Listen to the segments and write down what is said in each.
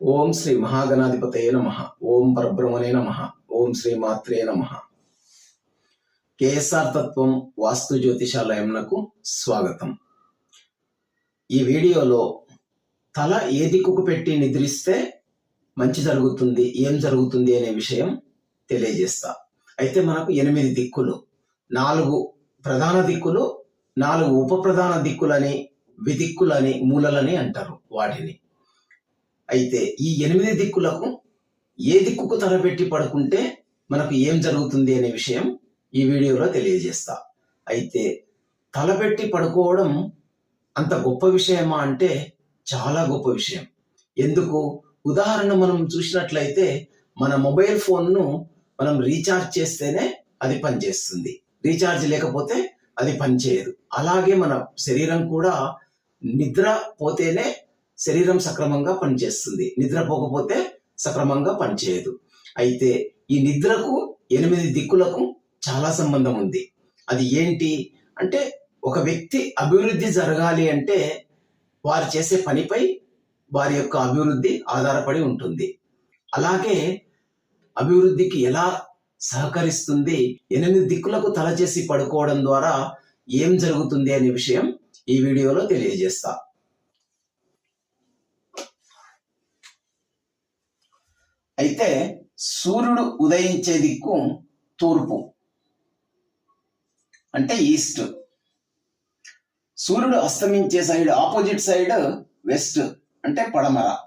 ఓం శ్రీ మహాగణాధిపతయ నమ. ఓం పరబ్రహ్మనే నమ. ఓం శ్రీ మాత్రే నమ. కేఎస్ఆర్ తత్వం వాస్తు జ్యోతిషాలయంకు స్వాగతం. ఈ వీడియోలో తల ఏ దిక్కుకు పెట్టి నిద్రిస్తే మంచి జరుగుతుంది ఏం జరుగుతుంది అనే విషయం తెలియజేస్తా. అయితే మనకు ఎనిమిది దిక్కులు నాలుగు ప్రధాన దిక్కులు నాలుగు ఉప ప్రధాన దిక్కులని విదిక్కులని మూలలని అంటారు వాటిని. అయితే ఈ ఎనిమిది దిక్కులకు ఏ దిక్కుకు తలపెట్టి పడుకుంటే మనకు ఏం జరుగుతుంది అనే విషయం ఈ వీడియోలో తెలియజేస్తా. అయితే తలపెట్టి పడుకోవడం అంత గొప్ప విషయమా అంటే చాలా గొప్ప విషయం. ఎందుకు? ఉదాహరణ మనం చూసినట్లయితే మన మొబైల్ ఫోన్ను మనం రీఛార్జ్ చేస్తేనే అది పనిచేస్తుంది. రీఛార్జ్ లేకపోతే అది పనిచేయదు. అలాగే మన శరీరం కూడా నిద్ర పోతేనే శరీరం సక్రమంగా పనిచేస్తుంది. నిద్రపోకపోతే సక్రమంగా పనిచేయదు. అయితే ఈ నిద్రకు ఎనిమిది దిక్కులకు చాలా సంబంధం ఉంది. అది ఏంటి? అంటే ఒక వ్యక్తి అభివృద్ధి జరగాలి అంటే వారు చేసే పనిపై వారి యొక్క అభివృద్ధి ఆధారపడి ఉంటుంది. అలాగే అభివృద్ధికి ఎలా సహకరిస్తుంది? ఎనిమిది దిక్కులకు తల చేసి పడుకోవడం ద్వారా ఏం జరుగుతుంది అనే విషయం ఈ వీడియోలో తెలియజేస్తా. అయితే సూర్యుడు ఉదయించే దిక్కు తూర్పు. అంటే ఈస్ట్. సూర్యుడు అస్తమించే సైడ్ ఆపోజిట్ సైడ్ వెస్ట్ అంటే పడమర.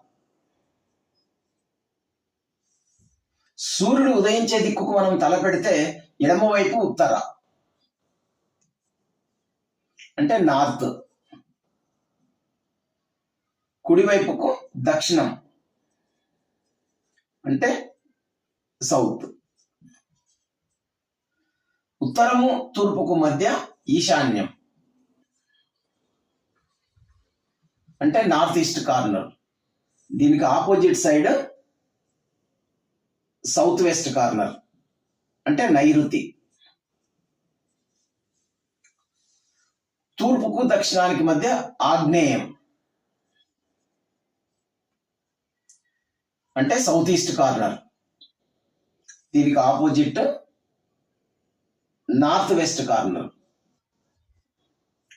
సూర్యుడు ఉదయించే దిక్కుకు మనం తల పెడితే ఎడమవైపు ఉత్తర. అంటే నార్త్. కుడివైపుకు దక్షిణం. అంటే సౌత్. ఉత్తరము తూర్పుకు మధ్య ఈశాన్యం. అంటే నార్త్ ఈస్ట్ కార్నర్. దీనికి opposite side south west corner. అంటే నైరుతి. తూర్పుకు దక్షిణానికి మధ్య ఆగ్నేయం. అంటే సౌత్ ఈస్ట్ కార్నర్ దీనికి ఆపోజిట్ నార్త్ వెస్ట్ కార్నర్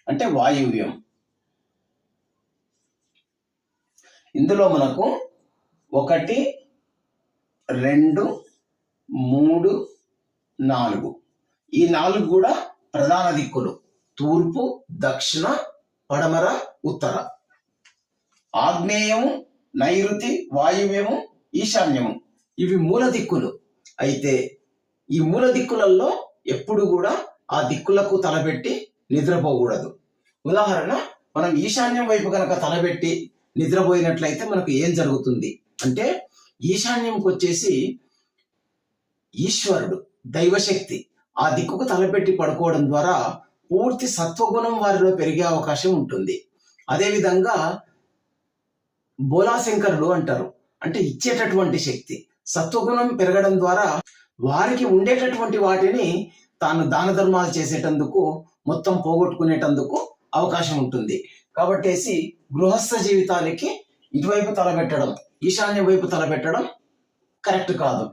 అంటే వాయువ్యం. ఇందులో మనకు ఒకటి రెండు మూడు నాలుగు. ఈ నాలుగు కూడా ప్రధాన దిక్కులు. తూర్పు దక్షిణ పడమర ఉత్తర. ఆగ్నేయము నైరుతి వాయువ్యము ఈశాన్యము. ఇవి మూల దిక్కులు. అయితే ఈ మూల దిక్కులలో ఎప్పుడు కూడా ఆ దిక్కులకు తలపెట్టి నిద్రపోకూడదు. ఉదాహరణ మనం ఈశాన్యం వైపు కనుక తలపెట్టి నిద్రపోయినట్లయితే మనకు ఏం జరుగుతుంది? అంటే ఈశాన్యంకి వచ్చేసి ఈశ్వరుడు దైవశక్తి. ఆ దిక్కుకు తలపెట్టి పడుకోవడం ద్వారా పూర్తి సత్వగుణం వారిలో పెరిగే అవకాశం ఉంటుంది. అదేవిధంగా బోలాశంకరుడు అంటారు. అంటే ఇచ్చేటటువంటి శక్తి. సత్వగుణం పెరగడం ద్వారా వారికి ఉండేటటువంటి వాటిని తాను దాన ధర్మాలు చేసేటందుకు మొత్తం పోగొట్టుకునేటందుకు అవకాశం ఉంటుంది. కాబట్టేసి గృహస్థ జీవితానికి ఇటువైపు తలబెట్టడం ఈశాన్య వైపు తలబెట్టడం కరెక్ట్ కాదు.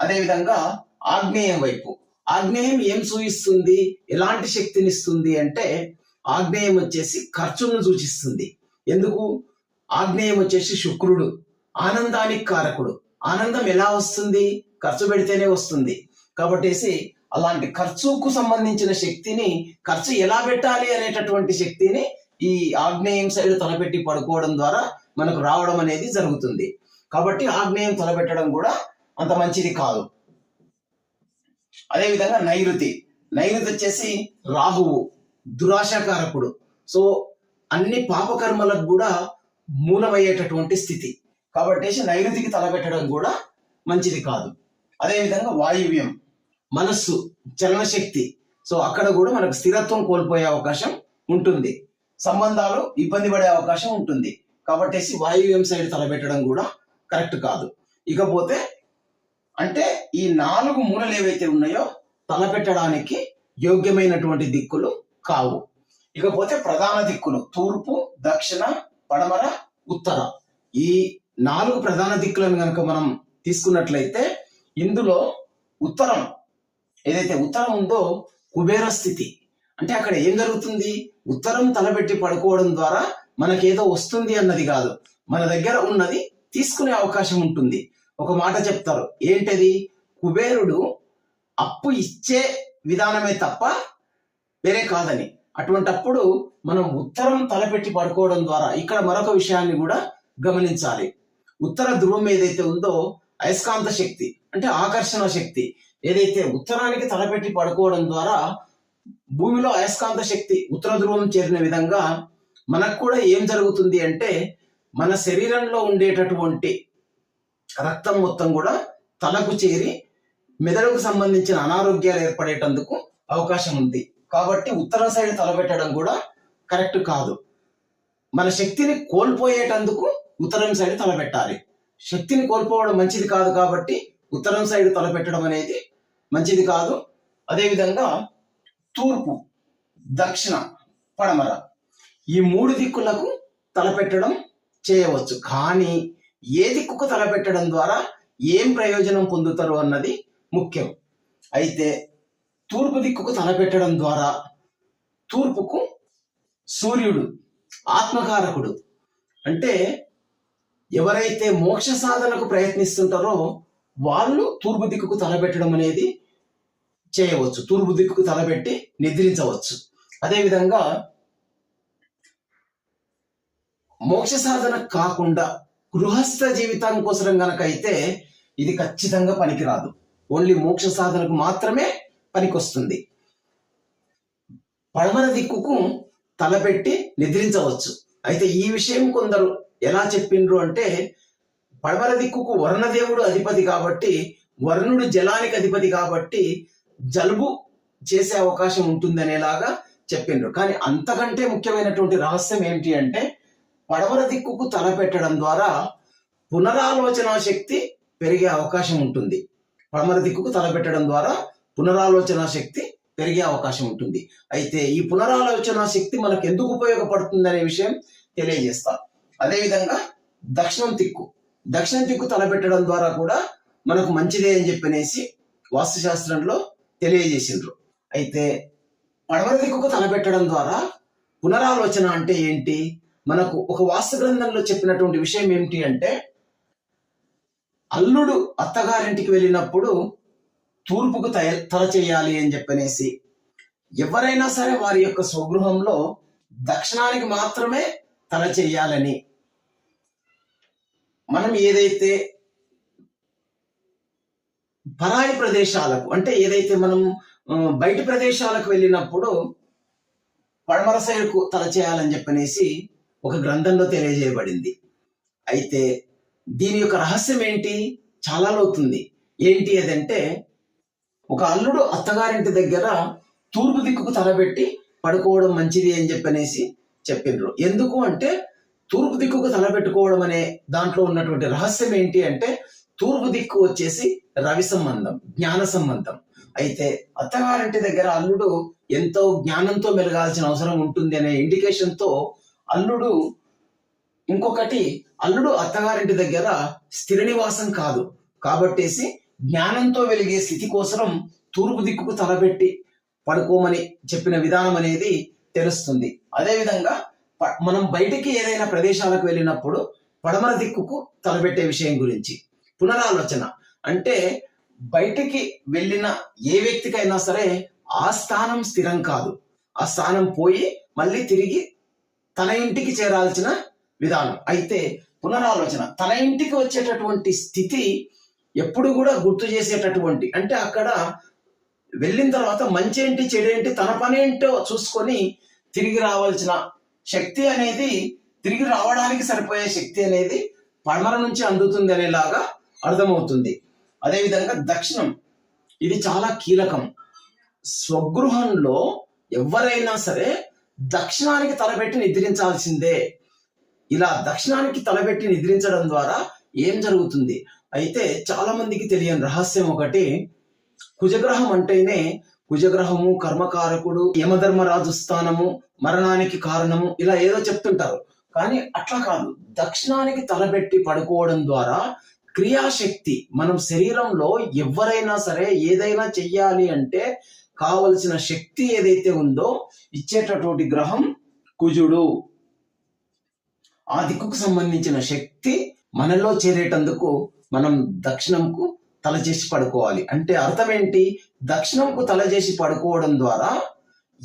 అదేవిధంగా ఆగ్నేయం వైపు. ఆగ్నేయం ఏం సూచిస్తుంది? ఎలాంటి శక్తిని ఇస్తుంది అంటే ఆగ్నేయం వచ్చేసి ఖర్చును సూచిస్తుంది. ఎందుకు? ఆగ్నేయం వచ్చేసి శుక్రుడు ఆనందానికి కారకుడు. ఆనందం ఎలా వస్తుంది? ఖర్చు పెడితేనే వస్తుంది. కాబట్టేసి అలాంటి ఖర్చుకు సంబంధించిన శక్తిని ఖర్చు ఎలా పెట్టాలి అనేటటువంటి శక్తిని ఈ ఆగ్నేయం సైడ్ తలపెట్టి పడుకోవడం ద్వారా మనకు రావడం అనేది జరుగుతుంది. కాబట్టి ఆగ్నేయం తలపెట్టడం కూడా అంత మంచిది కాదు. అదేవిధంగా నైరుతి. నైరుతి వచ్చేసి రాహువు దురాశాకారకుడు సో అన్ని పాపకర్మలకు కూడా మూలమయ్యేటటువంటి స్థితి. కాబట్టి నైరుతికి తలపెట్టడం కూడా మంచిది కాదు. అదేవిధంగా వాయువ్యం మనస్సు చలనశక్తి. సో అక్కడ కూడా మనకు స్థిరత్వం కోల్పోయే అవకాశం ఉంటుంది. సంబంధాలు ఇబ్బంది పడే అవకాశం ఉంటుంది. కాబట్టి వాయువ్యం సైడ్ తలపెట్టడం కూడా కరెక్ట్ కాదు. ఇకపోతే అంటే ఈ నాలుగు మూలలు ఏవైతే ఉన్నాయో తలపెట్టడానికి యోగ్యమైనటువంటి దిక్కులు కావు. ఇకపోతే ప్రధాన దిక్కులు తూర్పు దక్షిణ పడమర ఉత్తర. ఈ నాలుగు ప్రధాన దిక్కులను కనుక మనం తీసుకున్నట్లయితే ఇందులో ఉత్తరం ఏదైతే ఉత్తరం ఉందో కుబేర స్థితి. అంటే అక్కడ ఏం జరుగుతుంది? ఉత్తరం తలబెట్టి పడుకోవడం ద్వారా మనకేదో వస్తుంది అన్నది కాదు. మన దగ్గర ఉన్నది తీసుకునే అవకాశం ఉంటుంది. ఒక మాట చెప్తారు. ఏంటది? కుబేరుడు అప్పు ఇచ్చే విధానమే తప్ప వేరే కాదని. అటువంటప్పుడు మనం ఉత్తరం తలపెట్టి పడుకోవడం ద్వారా ఇక్కడ మరొక విషయాన్ని కూడా గమనించాలి. ఉత్తర ధ్రువం ఏదైతే ఉందో అయస్కాంత శక్తి అంటే ఆకర్షణ శక్తి ఏదైతే ఉత్తరానికి తలపెట్టి పడుకోవడం ద్వారా భూమిలో అయస్కాంత శక్తి ఉత్తర ధ్రువం చేరిన విధంగా మనకు కూడా ఏం జరుగుతుంది అంటే మన శరీరంలో ఉండేటటువంటి రక్తం మొత్తం కూడా తలకు చేరి మెదడుకు సంబంధించిన అనారోగ్యాలు ఏర్పడేటందుకు అవకాశం ఉంది. కాబట్టి ఉత్తరం సైడ్ తలపెట్టడం కూడా కరెక్ట్ కాదు. మన శక్తిని కోల్పోయేటందుకు ఉత్తరం సైడ్ తలపెట్టాలి. శక్తిని కోల్పోవడం మంచిది కాదు కాబట్టి ఉత్తరం సైడ్ తలపెట్టడం అనేది మంచిది కాదు. అదేవిధంగా తూర్పు దక్షిణ పడమర ఈ మూడు దిక్కులకు తలపెట్టడం చేయవచ్చు. కానీ ఏ దిక్కుకు తలపెట్టడం ద్వారా ఏం ప్రయోజనం పొందుతారు అన్నది ముఖ్యం. అయితే తూర్పు దిక్కుకు తలపెట్టడం ద్వారా తూర్పుకు సూర్యుడు ఆత్మకారకుడు. అంటే ఎవరైతే మోక్ష సాధనకు ప్రయత్నిస్తుంటారో వాళ్ళు తూర్పు దిక్కుకు తలపెట్టడం అనేది చేయవచ్చు. తూర్పు దిక్కుకు తలపెట్టి నిద్రించవచ్చు. అదేవిధంగా మోక్ష సాధన కాకుండా గృహస్థ జీవితం కోసం గనక అయితే ఇది ఖచ్చితంగా పనికిరాదు. ఓన్లీ మోక్ష సాధనకు మాత్రమే పనికొస్తుంది. పడమర దిక్కుకు తలపెట్టి నిద్రించవచ్చు. అయితే ఈ విషయం కొందరు ఎలా చెప్పిండ్రు అంటే పడమర దిక్కుకు వర్ణదేవుడు అధిపతి కాబట్టి వర్ణుడు జలానికి అధిపతి కాబట్టి జలుబు చేసే అవకాశం ఉంటుందనేలాగా చెప్పిండ్రు. కానీ అంతకంటే ముఖ్యమైనటువంటి రహస్యం ఏంటి అంటే పడమర దిక్కుకు తల పెట్టడం ద్వారా పునరాలోచన శక్తి పెరిగే అవకాశం ఉంటుంది. పడమర దిక్కుకు తల పెట్టడం ద్వారా పునరాలోచన శక్తి పెరిగే అవకాశం ఉంటుంది. అయితే ఈ పునరాలోచన శక్తి మనకు ఎందుకు ఉపయోగపడుతుంది అనే విషయం తెలియజేస్తా. అదేవిధంగా దక్షిణం దిక్కు. దక్షిణం దిక్కు తలపెట్టడం ద్వారా కూడా మనకు మంచిదే అని చెప్పనేసి వాస్తుశాస్త్రంలో తెలియజేసిండ్రు. అయితే పడవల దిక్కుకు తలపెట్టడం ద్వారా పునరాలోచన అంటే ఏంటి? మనకు ఒక వాస్తు గ్రంథంలో చెప్పినటువంటి విషయం ఏమిటి అంటే అల్లుడు అత్తగారింటికి వెళ్ళినప్పుడు తూర్పుకు తయ తల చేయాలి అని చెప్పనేసి ఎవరైనా సరే వారి యొక్క స్వగృహంలో దక్షిణానికి మాత్రమే తల చేయాలని మనం ఏదైతే పరాయి ప్రదేశాలకు అంటే ఏదైతే మనం బయట బయటి ప్రదేశాలకు వెళ్ళినప్పుడు పడమర సైడ్కు తల చేయాలని చెప్పనేసి ఒక గ్రంథంలో తెలియజేయబడింది. అయితే దీని యొక్క రహస్యం ఏంటి? చాలా లోతుంది. ఏంటి అదంటే ఒక అల్లుడు అత్తగారింటి దగ్గర తూర్పు దిక్కుకు తలబెట్టి పడుకోవడం మంచిది అని చెప్పనేసి చెప్పిండ్రు. ఎందుకు అంటే తూర్పు దిక్కుకు తలబెట్టుకోవడం అనే దాంట్లో ఉన్నటువంటి రహస్యం ఏంటి అంటే తూర్పు దిక్కు వచ్చేసి రవి సంబంధం జ్ఞాన సంబంధం. అయితే అత్తగారింటి దగ్గర అల్లుడు ఎంతో జ్ఞానంతో మెలగాల్సిన అవసరం ఉంటుంది అనే ఇండికేషన్తో అల్లుడు ఇంకొకటి అల్లుడు అత్తగారింటి దగ్గర స్థిర నివాసం కాదు. కాబట్టేసి జ్ఞానంతో వెలిగే స్థితి కోసం తూర్పు దిక్కుకు తలపెట్టి పడుకోమని చెప్పిన విధానం అనేది తెలుస్తుంది. అదేవిధంగా ప- మనం బయటికి ఏదైనా ప్రదేశాలకు వెళ్ళినప్పుడు పడమర దిక్కుకు తలపెట్టే విషయం గురించి పునరాలోచన. అంటే బయటికి వెళ్ళిన ఏ వ్యక్తికైనా సరే ఆ స్థానం స్థిరం కాదు. ఆ స్థానం పోయి మళ్ళీ తిరిగి తన ఇంటికి చేరాల్సిన విధానం. అయితే పునరాలోచన తన ఇంటికి వచ్చేటటువంటి స్థితి ఎప్పుడు కూడా గుర్తు చేసేటటువంటి అంటే అక్కడ వెళ్ళిన తర్వాత మంచి ఏంటి చెడేంటి తన పని ఏంటో చూసుకొని తిరిగి రావాల్సిన శక్తి అనేది తిరిగి రావడానికి సరిపోయే శక్తి అనేది పడమర నుంచి అందుతుంది అనేలాగా అర్థమవుతుంది. అదేవిధంగా దక్షిణం ఇది చాలా కీలకం. స్వగృహంలో ఎవరైనా సరే దక్షిణానికి తలపెట్టి నిద్రించాల్సిందే. ఇలా దక్షిణానికి తలపెట్టి నిద్రించడం ద్వారా ఏం జరుగుతుంది? అయితే చాలా మందికి తెలియని రహస్యం ఒకటి కుజగ్రహం అంటేనే కుజగ్రహము కర్మకారకుడు యమధర్మరాజు స్థానము మరణానికి కారణము ఇలా ఏదో చెప్తుంటారు. కానీ అట్లా కాదు. దక్షిణానికి తలబెట్టి పడుకోవడం ద్వారా క్రియాశక్తి మనం శరీరంలో ఎవరైనా సరే ఏదైనా చెయ్యాలి అంటే కావలసిన శక్తి ఏదైతే ఉందో ఇచ్చేటటువంటి గ్రహం కుజుడు. ఆ దిక్కుకు సంబంధించిన శక్తి మనలో చేరేటందుకు మనం దక్షిణంకు తల చేసి పడుకోవాలి. అంటే అర్థం ఏంటి దక్షిణంకు తల చేసి పడుకోవడం ద్వారా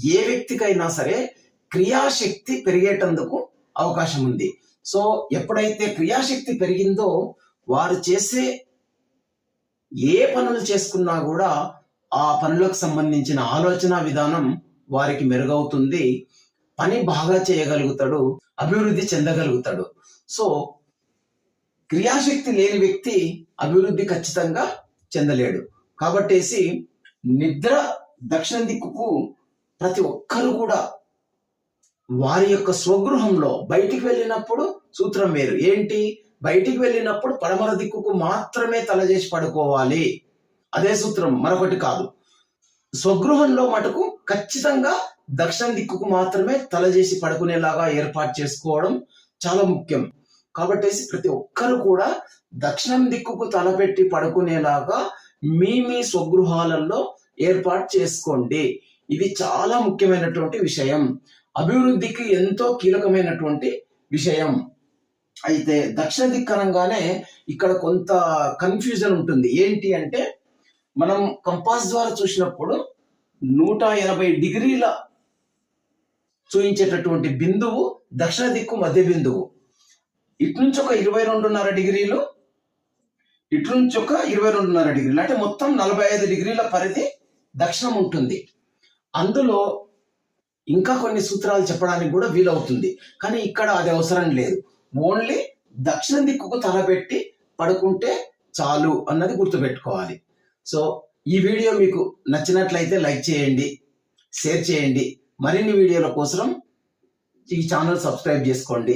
ఏ వ్యక్తికైనా సరే క్రియాశక్తి పెరిగేటందుకు అవకాశం ఉంది. సో ఎప్పుడైతే క్రియాశక్తి పెరిగిందో వారు చేసే ఏ పనులు చేసుకున్నా కూడా ఆ పనులకు సంబంధించిన ఆలోచన విధానం వారికి మెరుగవుతుంది. పని బాగా చేయగలుగుతాడు అభివృద్ధి చెందగలుగుతాడు. సో క్రియాశక్తి లేని వ్యక్తి అభివృద్ధి ఖచ్చితంగా చెందలేడు. కాబట్టేసి నిద్ర దక్షిణ దిక్కుకు ప్రతి ఒక్కరు కూడా వారి యొక్క స్వగృహంలో బయటికి వెళ్ళినప్పుడు సూత్రం వేరు. ఏంటి? బయటికి వెళ్ళినప్పుడు పడమర దిక్కుకు మాత్రమే తల చేసి పడుకోవాలి. అదే సూత్రం మరొకటి కాదు. స్వగృహంలో మటుకు ఖచ్చితంగా దక్షిణ దిక్కుకు మాత్రమే తల చేసి పడుకునేలాగా ఏర్పాటు చేసుకోవడం చాలా ముఖ్యం. కాబట్టి ప్రతి ఒక్కరు కూడా దక్షిణం దిక్కుకు తలపెట్టి పడుకునేలాగా మీ మీ స్వగృహాలలో ఏర్పాటు చేసుకోండి. ఇది చాలా ముఖ్యమైనటువంటి విషయం. అభివృద్ధికి ఎంతో కీలకమైనటువంటి విషయం. అయితే దక్షిణ దిక్కు అనగానే ఇక్కడ కొంత కన్ఫ్యూజన్ ఉంటుంది. ఏంటి అంటే మనం కంపాస్ ద్వారా చూసినప్పుడు నూట ఎనభై డిగ్రీల చూపించేటటువంటి బిందువు దక్షిణ దిక్కు మధ్య బిందువు. ఇటు నుంచి ఒక ఇరవై రెండున్నర డిగ్రీలు ఇటు నుంచి ఒక ఇరవై రెండున్నర డిగ్రీలు. అంటే మొత్తం నలభై ఐదు డిగ్రీల పరిధి దక్షిణం ఉంటుంది. అందులో ఇంకా కొన్ని సూత్రాలు చెప్పడానికి కూడా వీలవుతుంది. కానీ ఇక్కడ అది అవసరం లేదు. ఓన్లీ దక్షిణ దిక్కుకు తలపెట్టి పడుకుంటే చాలు అన్నది గుర్తుపెట్టుకోవాలి. సో ఈ వీడియో మీకు నచ్చినట్లయితే లైక్ చేయండి షేర్ చేయండి. మరిన్ని వీడియోల కోసం ఈ ఛానల్ సబ్స్క్రైబ్ చేసుకోండి.